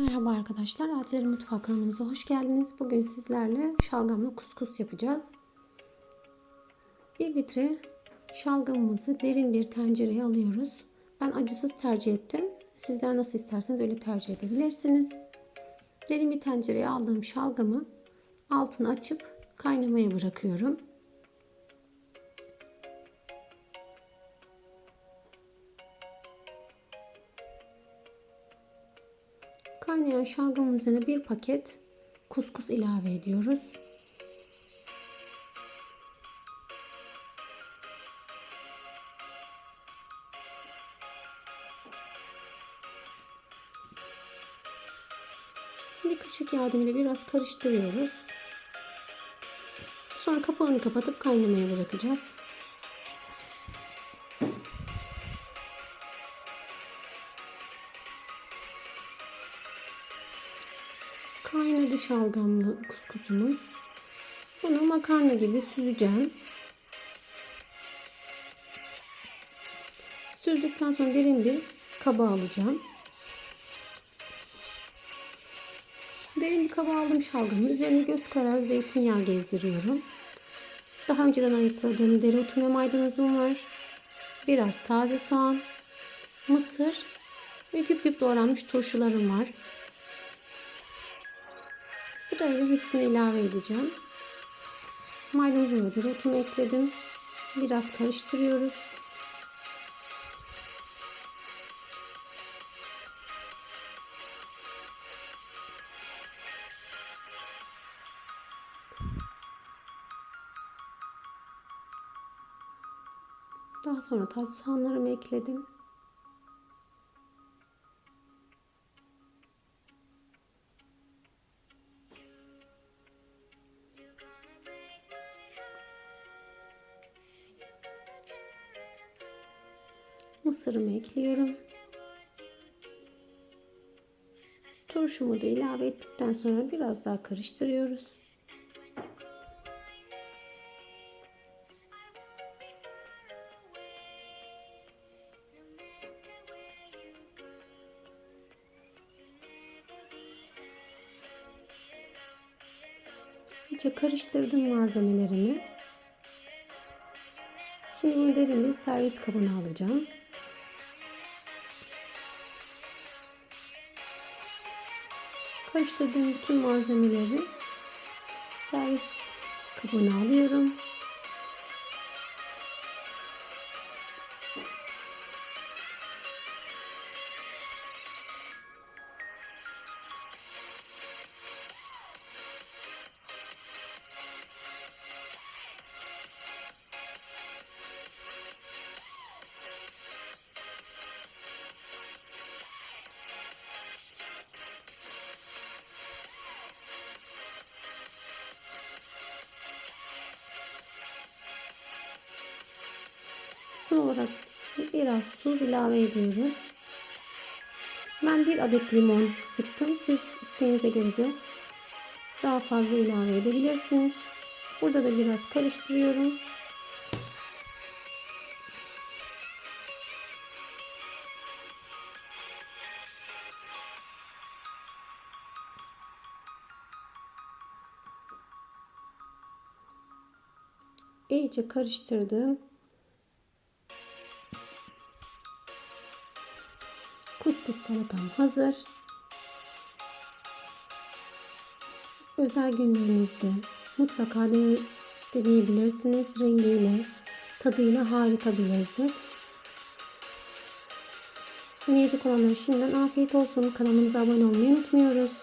Merhaba arkadaşlar. Adileri Mutfağı kanalımıza hoş geldiniz. Bugün sizlerle şalgamlı kuskus yapacağız. 1 litre şalgamımızı derin bir tencereye alıyoruz. Ben acısız tercih ettim. Sizler nasıl isterseniz öyle tercih edebilirsiniz. Derin bir tencereye aldığım şalgamı altını açıp kaynamaya bırakıyorum. Kaynayan şalgamın üzerine bir paket kuskus ilave ediyoruz. Bir kaşık yardımıyla biraz karıştırıyoruz. Sonra kapağını kapatıp kaynamaya bırakacağız. Kaynadı şalgamlı kuskusumuz. Bunu makarna gibi süzeceğim. Süzdükten sonra derin bir kaba alacağım. Derin bir kaba aldım şalgamı. Üzerine göz kararı zeytinyağı gezdiriyorum. Daha önceden ayıkladığım dereotu ve maydanozum var. Biraz taze soğan, mısır ve küp küp doğranmış turşularım var. Sırayla hepsini ilave edeceğim. Maydanozumu ve dereotumu ekledim. Biraz karıştırıyoruz. Daha sonra taze soğanlarımı ekledim. Mısırımı ekliyorum. Turşumu da ilave ettikten sonra biraz daha karıştırıyoruz. İyice karıştırdım malzemelerimi. Şimdi derin bir servis kabına alacağım. Karıştırdığım bütün malzemeleri servis kabına alıyorum. Son olarak biraz tuz ilave ediyoruz. Ben bir adet limon sıktım. Siz isteğinize göre daha fazla ilave edebilirsiniz. Burada da biraz karıştırıyorum. İyice karıştırdım. Kuskus salatam hazır. Özel günlerinizde mutlaka deneyebilirsiniz. Rengiyle, tadıyla harika bir lezzet. Deneyecek olanlara şimdiden afiyet olsun. Kanalımıza abone olmayı unutmuyoruz.